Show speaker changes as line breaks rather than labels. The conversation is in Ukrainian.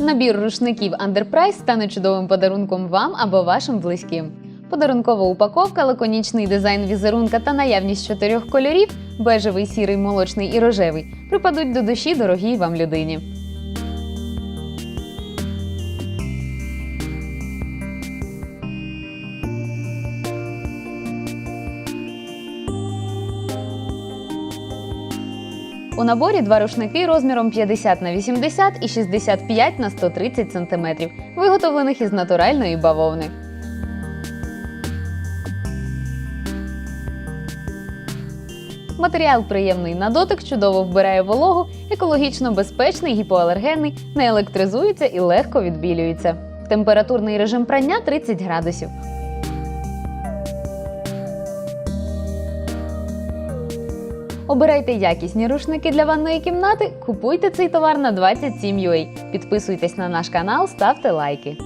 Набір рушників Underprice стане чудовим подарунком вам або вашим близьким. Подарункова упаковка, лаконічний дизайн візерунка та наявність чотирьох кольорів бежевий, сірий, молочний і рожевий припадуть до душі дорогій вам людині. У наборі два рушники розміром 50 на 80 і 65 на 130 см, виготовлених із натуральної бавовни. Матеріал приємний на дотик, чудово вбирає вологу, екологічно безпечний, гіпоалергенний, не електризується і легко відбілюється. Температурний режим прання 30 градусів. Обирайте якісні рушники для ванної кімнати, купуйте цей товар на 27UA. Підписуйтесь на наш канал, ставте лайки.